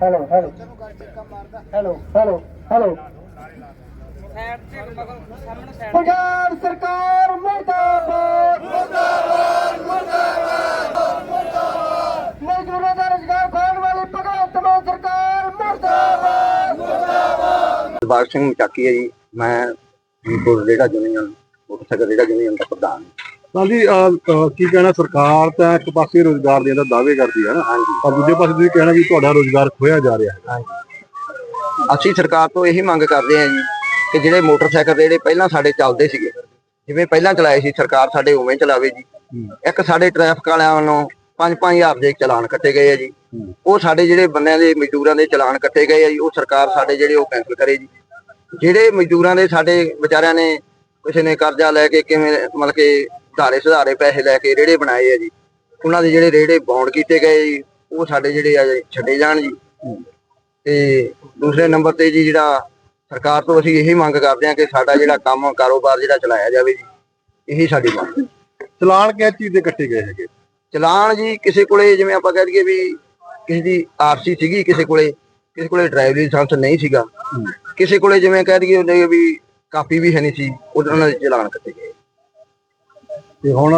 Hello hello hello hello hello Punjab ਸਰਕਾਰ ਮੁਰਦਾਬਾਦ ਮੁਰਦਾਬਾਦ ਮੁਰਦਾਬਾਦ ਮਜ਼ਦੂਰਾਂ ਦਾ ਰੁਜ਼ਗਾਰ ਖਾਣ ਵਾਲੀ ਭਗਵੰਤ ਮਾਨ ਸਰਕਾਰ ਮੁਰਦਾਬਾਦ ਸਿੰਘ ਮਚਾਕੀ ਹੈ ਜੀ ਮੈਂ ਜੀਪੁਰ ਰੇੜਾ ਯੂਨੀਅਨ ਮੋਟਰਸਾਈਕਲ ਰੇੜਾ ਯੂਨੀਅਨ ਦਾ ਪ੍ਰਧਾਨ ਤਾਂ ਜੀ ਅਹ, ਅਹ, ਕੀ ਕਹਿਣਾ? ਸਰਕਾਰ ਤਾਂ ਇੱਕ ਪਾਸੇ ਰੋਜ਼ਗਾਰ ਦੇਣ ਦਾ ਦਾਅਵੇ ਕਰਦੀ ਹੈ ਨਾ ਹਾਂਜੀ। ਪਰ ਦੂਜੇ ਪਾਸੇ ਤੁਸੀਂ ਕਹਿਣਾ ਵੀ ਤੁਹਾਡਾ ਰੋਜ਼ਗਾਰ ਖੋਇਆ ਜਾ ਰਿਹਾ ਹੈ। ਅਸੀਂ ਸਰਕਾਰ ਤੋਂ ਇਹੀ ਮੰਗ ਕਰਦੇ ਹਾਂ ਜੀ ਕਿ ਜਿਹੜੇ ਮੋਟਰਸਾਈਕਲ ਜਿਹੜੇ ਪਹਿਲਾਂ ਸਾਡੇ ਚੱਲਦੇ ਸੀਗੇ ਜਿਵੇਂ ਪਹਿਲਾਂ ਚਲਾਏ ਸੀ ਸਰਕਾਰ ਸਾਡੇ ਉਵੇਂ ਚਲਾਵੇ ਜੀ। ਇੱਕ ਸਾਡੇ ਟ੍ਰੈਫਿਕ ਵਾਲਿਆਂ ਵੱਲੋਂ 5-5000 ਦੇ ਚਲਾਨ ਕੱਟੇ ਗਏ ਆ ਜੀ। ਉਹ ਸਾਡੇ ਜਿਹੜੇ ਬੰਦਿਆਂ ਦੇ ਮਜ਼ਦੂਰਾਂ ਦੇ ਚਲਾਨ ਕੱਟੇ ਗਏ ਆ ਜੀ। ਉਹ ਸਰਕਾਰ ਸਾਡੇ ਜਿਹੜੇ ਉਹ ਕੈਂਸਲ ਕਰੇ ਜੀ। ਜਿਹੜੇ ਮਜ਼ਦੂਰਾਂ ਦੇ ਸਾਡੇ ਵਿਚਾਰਿਆਂ ਨੇ ਕਿਸੇ ਨੇ ਕਰਜ਼ਾ ਲੈ ਕੇ ਕਿਵੇਂ ਮਤਲਬ ਕਿ ਧਾਰੇ ਸੁਧਾਰੇ ਪੈਸੇ ਲੈ ਕੇ ਰੇੜੇ ਬਣਾਏ ਆ ਜੀ। ਉਹਨਾਂ ਦੇ ਜਿਹੜੇ ਰੇੜੇ ਬੌਂਡ ਕੀਤੇ ਗਏ ਜੀ ਉਹ ਸਾਡੇ ਜਿਹੜੇ ਆ ਛੱਡੇ ਜਾਣ ਜੀ। ਤੇ ਦੂਸਰੇ ਨੰਬਰ ਤੇ ਜੀ ਜਿਹੜਾ ਸਰਕਾਰ ਤੋਂ ਅਸੀਂ ਇਹੀ ਮੰਗ ਕਰਦੇ ਹਾਂ ਕਿ ਸਾਡਾ ਜਿਹੜਾ ਕੰਮ ਕਾਰੋਬਾਰ ਜਿਹੜਾ ਚਲਾਇਆ ਜਾਵੇ ਜੀ ਇਹੀ ਸਾਡੀ ਮੰਗ। ਚਲਾਨ ਕਿਸ ਚੀਜ਼ ਦੇ ਕੱਟੇ ਗਏ ਹੈਗੇ? ਚਲਾਨ ਜੀ ਕਿਸੇ ਕੋਲੇ ਜਿਵੇਂ ਆਪਾਂ ਕਹਿ ਦਈਏ ਵੀ ਕਿਸੇ ਦੀ ਆਰਸੀ ਸੀਗੀ ਕਿਸੇ ਕੋਲੇ ਕਿਸੇ ਕੋਲੇ ਡਰਾਈਵਰੀ ਲਾਇਸੈਂਸ ਨਹੀਂ ਸੀਗਾ। ਕਿਸੇ ਕੋਲੇ ਜਿਵੇਂ ਕਹਿ ਦਈਏ ਵੀ ਕਾਪੀ ਵੀ ਹੈ ਨਹੀਂ ਸੀ ਉਹਨਾਂ ਦੇ ਚਲਾਨ ਕੱਟੇ ਗਏ। ਤੇ ਹੁਣ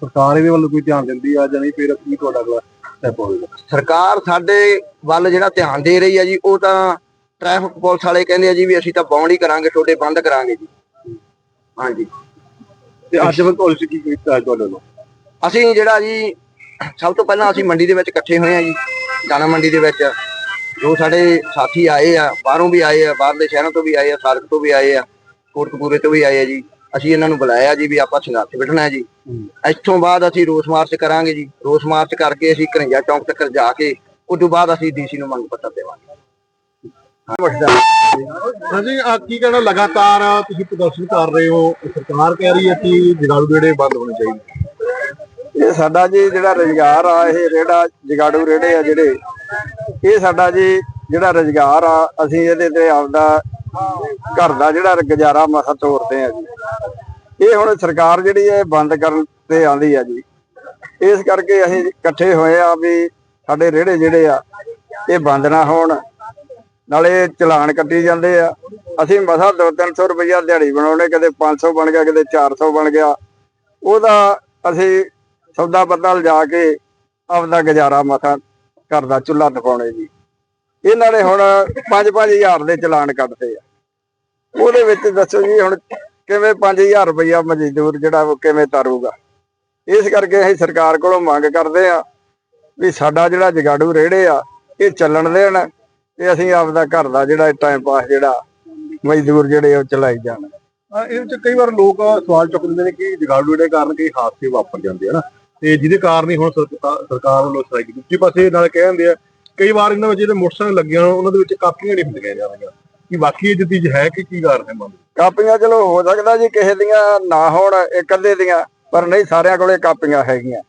ਸਰਕਾਰ ਇਹਦੇ ਵੱਲ ਕੋਈ ਧਿਆਨ ਦਿੰਦੀ ਆ ਜਾਂ ਨਹੀਂ ਫਿਰ ਕੀ ਤੁਹਾਡਾ ਅਗਲਾ ਸਟੈਪ ਹੋਵੇਗਾ? ਸਰਕਾਰ ਸਾਡੇ ਵੱਲ ਜਿਹੜਾ ਧਿਆਨ ਦੇ ਰਹੀ ਹੈ ਜੀ ਉਹ ਤਾਂ ਟ੍ਰੈਫਿਕ ਪੁਲਿਸ ਵਾਲੇ ਕਹਿੰਦੇ ਆ ਜੀ ਵੀ ਅਸੀਂ ਤਾਂ ਬੌਂਡ ਹੀ ਕਰਾਂਗੇ ਤੁਹਾਡੇ ਬੰਦ ਕਰਾਂਗੇ ਜੀ। ਹਾਂਜੀ। ਤੇ ਅੱਜ ਫਿਰ ਪਾਲਿਸੀ ਕੀ ਕੀਤਾ ਹੈ ਤੁਹਾਡੇ ਵੱਲੋਂ? ਅਸੀਂ ਜਿਹੜਾ ਜੀ ਸਭ ਤੋਂ ਪਹਿਲਾਂ ਅਸੀਂ ਮੰਡੀ ਦੇ ਵਿੱਚ ਇਕੱਠੇ ਹੋਏ ਆ ਜੀ ਦਾਣਾ ਮੰਡੀ ਦੇ ਵਿੱਚ। ਜੋ ਸਾਡੇ ਸਾਥੀ ਆਏ ਆ ਬਾਹਰੋਂ ਵੀ ਆਏ ਆ ਬਾਹਰਲੇ ਸ਼ਹਿਰਾਂ ਤੋਂ ਵੀ ਆਏ ਆ ਸਾਰਕ ਤੋਂ ਵੀ ਆਏ ਆ। ਕੋਟਕਪੂਰੇ ਤੋਂ ਵੀ ਆਏ ਆ ਜੀ। ਅਸੀਂ ਇਹਨਾਂ ਨੂੰ ਬੁਲਾਇਆ ਜੀ ਵੀ ਆਪਾਂ ਸੰਘਰਸ਼ ਬਿਠਣਾ ਹੈ ਜੀ। ਇੱਥੋਂ ਬਾਅਦ ਅਸੀਂ ਰੋਸ ਮਾਰਚ ਕਰਾਂਗੇ ਜੀ। ਰੋਸ ਮਾਰਚ ਕਰਕੇ ਅਸੀਂ ਘਰੰਜਾ ਚੌਂਕ ਤੱਕ ਜਾ ਕੇ ਉਸ ਤੋਂ ਬਾਅਦ ਅਸੀਂ ਡੀਸੀ ਨੂੰ ਮੰਗ ਪੱਤਰ ਦੇਵਾਂਗੇ। ਹਾਂਜੀ ਆ ਕੀ ਕਹਿਣਾ? ਲਗਾਤਾਰ ਤੁਸੀਂ ਪ੍ਰਦਰਸ਼ਨ ਕਰ ਰਹੇ ਹੋ। ਸਰਕਾਰ ਕਹਿ ਰਹੀ ਹੈ ਕਿ ਜਗਾੜੂ ਰੇੜੇ ਬੰਦ ਹੋਣੇ ਚਾਹੀਦੇ। ਇਹ ਸਾਡਾ ਜੀ ਜਿਹੜਾ ਰੁਜ਼ਗਾਰ ਆ ਇਹ ਰੇੜਾ ਜਗਾੜੂ ਰੇੜੇ ਆ ਜਿਹੜੇ ਇਹ ਸਾਡਾ ਜੀ ਜਿਹੜਾ ਰੁਜ਼ਗਾਰ ਆ ਅਸੀਂ ਇਹਦੇ ਤੇ ਆਪਦਾ ਘਰ ਦਾ ਜਿਹੜਾ ਗੁਜ਼ਾਰਾ ਮਸਾ ਤੋਰਦੇ ਆ ਜੀ। ਇਹ ਹੁਣ ਸਰਕਾਰ ਜਿਹੜੀ ਹੈ ਬੰਦ ਕਰਨ ਤੇ ਆਂਦੀ ਆ ਜੀ। ਇਸ ਕਰਕੇ ਅਸੀਂ ਇਕੱਠੇ ਹੋਏ ਆ ਵੀ ਸਾਡੇ ਰੇੜੇ ਜਿਹੜੇ ਆ, ਇਹ ਬੰਦ ਨਾ ਹੋਣ। ਨਾਲੇ ਚਲਾਨ ਕੱਟੀ ਜਾਂਦੇ ਆ। ਅਸੀਂ ਮਸਾ 2-300 ਰੁਪਇਆ ਦਿਹਾੜੀ ਬਣਾਉਣੇ, ਕਦੇ 500 ਬਣ ਗਿਆ, ਕਦੇ 400 ਬਣ ਗਿਆ। ਉਹਦਾ ਅਸੀਂ ਸੌਦਾ ਪੱਤਾ ਲਿਜਾ ਕੇ ਆਪਦਾ ਗੁਜ਼ਾਰਾ ਮਸਾ ਘਰ ਦਾ ਚੁੱਲ੍ਹਾ ਤਪਾਉਣੇ ਜੀ। ਇਹਨਾਂ ਨੇ ਹੁਣ 5-5000 ਦੇ ਚਲਾਨ ਕੱਟਦੇ ਆ। ਉਹਦੇ ਵਿੱਚ ਦੱਸੋ ਜੀ ਹੁਣ ਕਿਵੇਂ 5000 ਰੁਪਇਆ ਮਜ਼ਦੂਰ ਜਿਹੜਾ ਉਹ ਕਿਵੇਂ ਤਾਰੂਗਾ। ਇਸ ਕਰਕੇ ਅਸੀਂ ਸਰਕਾਰ ਕੋਲੋਂ ਮੰਗ ਕਰਦੇ ਆ ਵੀ ਸਾਡਾ ਜਿਹੜਾ ਜਗਾੜੂ ਰੇੜੇ ਆ, ਇਹ ਚੱਲਣ ਦੇਣ ਤੇ ਅਸੀਂ ਆਪਦਾ ਘਰ ਦਾ ਜਿਹੜਾ ਟਾਈਮ ਪਾਸ ਜਿਹੜਾ ਮਜ਼ਦੂਰ ਜਿਹੜੇ ਉਹ ਚਲਾਈ ਜਾਣ। ਆ ਇਹ ਵਿੱਚ ਕਈ ਵਾਰ ਲੋਕ ਸਵਾਲ ਚੁੱਕ ਦਿੰਦੇ ਨੇ ਕਿ ਜਗਾੜੂ ਰੇੜੇ ਕਾਰਨ ਕਈ ਹਾਦਸੇ ਵਾਪਰ ਜਾਂਦੇ ਆ ਤੇ ਜਿਹਦੇ ਕਾਰਨ ਹੀ ਹੁਣ ਸਰਕਾਰ ਵੱਲੋਂ ਸਟ੍ਰਾਈਕ ਦੂਜੀ ਪਾਸੇ ਨਾਲ ਕਹਿ ਆ ਕਈ ਵਾਰ ਇਹਨਾਂ ਵਿੱਚ ਜਿਹੜੇ ਮੋਟਰਸਾਈਕਲ ਲੱਗੀਆਂ ਉਹਨਾਂ ਦੇ ਵਿੱਚ ਕਾਪੀਆਂ ਨਹੀਂ ਹੁੰਦੀਆਂ ਜਾਂਦੀਆਂ ਕਿ ਬਾਕੀ ਇਹ ਚੀਜ਼ ਹੈ ਕਿ ਕੀ ਕਾਰਨ ਹੈ ਮੰਨ ਕਾਪੀਆਂ ਚਲੋ ਹੋ ਸਕਦਾ ਜੀ ਕਿਸੇ ਦੀਆਂ ਨਾ ਹੋਣ ਇੱਕ ਅੱਧੇ ਦੀਆਂ ਪਰ ਨਹੀਂ ਸਾਰਿਆਂ ਕੋਲੇ ਕਾਪੀਆਂ ਹੈਗੀਆਂ।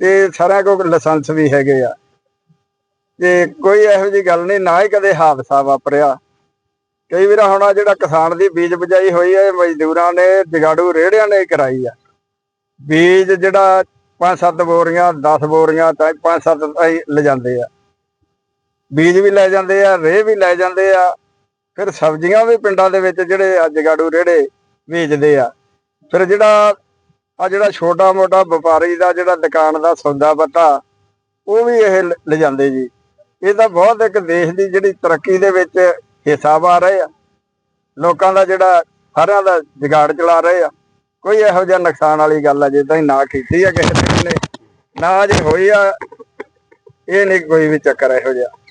ਤੇ ਸਾਰਿਆਂ ਕੋਲ ਲਾਇਸੈਂਸ ਵੀ ਹੈਗੇ ਆ। ਤੇ ਕੋਈ ਇਹੋ ਜੀ ਗੱਲ ਨਹੀਂ ਨਾ ਹੀ ਕਦੇ ਹਾਦਸਾ ਵਾਪਰਿਆ। ਕਈ ਵਾਰ ਹੁਣ ਜਿਹੜਾ ਕਿਸਾਨ ਦੀ ਬੀਜ ਬਜਾਈ ਹੋਈ ਹੈ ਮਜ਼ਦੂਰਾਂ ਨੇ ਜਗਾੜੂ ਰੇੜਿਆਂ ਨੇ ਕਰਾਈ ਆ। ਬੀਜ ਜਿਹੜਾ ਪੰਜ ਸੱਤ ਬੋਰੀਆਂ 10 ਬੋਰੀਆਂ ਤਾਂ ਪੰਜ ਸੱਤ ਹੀ ਲਿਜਾਂਦੇ ਆ। ਬੀਜ ਵੀ ਲੈ ਜਾਂਦੇ ਆ, ਰੇਹ ਵੀ ਲੈ ਜਾਂਦੇ ਆ, ਫਿਰ ਸਬਜ਼ੀਆਂ ਵੀ ਪਿੰਡਾਂ ਦੇ ਵਿੱਚ ਜਿਹੜੇ ਆ ਜਗਾੜੂ ਰੇੜੇ ਵੇਚਦੇ ਆ। ਫਿਰ ਜਿਹੜਾ ਆ ਜਿਹੜਾ ਛੋਟਾ ਮੋਟਾ ਵਪਾਰੀ ਦਾ ਜਿਹੜਾ ਦੁਕਾਨ ਦਾ ਸੌਦਾ ਪੱਤਾ, ਉਹ ਵੀ ਇਹ ਲ- ਲਿਜਾਂਦੇ ਜੀ। ਇਹ ਤਾਂ ਬਹੁਤ ਇੱਕ ਦੇਸ਼ ਦੀ ਜਿਹੜੀ ਤਰੱਕੀ ਦੇ ਵਿੱਚ ਹਿੱਸਾ ਪਾ ਰਹੇ ਆ। ਲੋਕਾਂ ਦਾ ਜਿਹੜਾ ਸਾਰਿਆਂ ਦਾ ਜਗਾੜ ਚਲਾ ਰਹੇ ਆ। ਕੋਈ ਇਹੋ ਜਿਹਾ ਨੁਕਸਾਨ ਵਾਲੀ ਗੱਲ ਆ, ਜੇ ਤਾਂ ਨਾ ਕੀਤੀ ਆ ਕਿਸੇ ਨੇ, ਨਾ ਜੇ ਹੋਈ ਆ, ਇਹ ਨਹੀਂ ਕੋਈ ਵੀ ਚੱਕਰ ਇਹੋ ਜਿਹਾ।